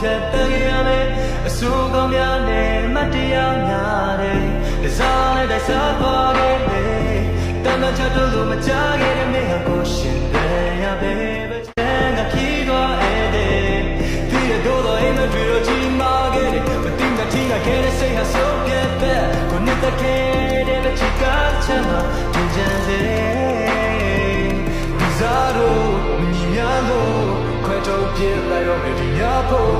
ဖြတ်တတ်ရမယ်အဆိုးကောင်းများနဲ့မတ်တရားများတဲ့ဒီစားနဲ့တိုက်စားသွားခဲ့တယ်တမ်းတချတူလို့မကြခဲ့တဲ့မင်းဟာကိုရှင်တယ်ရပဲပဲချမ်းကဖြီးသွားတဲ့ဒီရတော့တော့အိမ်မတွေ့တော့ကြီးမာခဲ့တယ်မတင်မထီးကခဲ့တဲ့စိတ်ဟာဆိုးပြတ်တဲ့ကိုနှစ်တခဲတဲ့ချစ်ကချမ်းသာကြင်ကြံစေဒီစားတို့မညီများလို့ခွဲထုတ်ပြလိုက်တော့ဒီများဖို့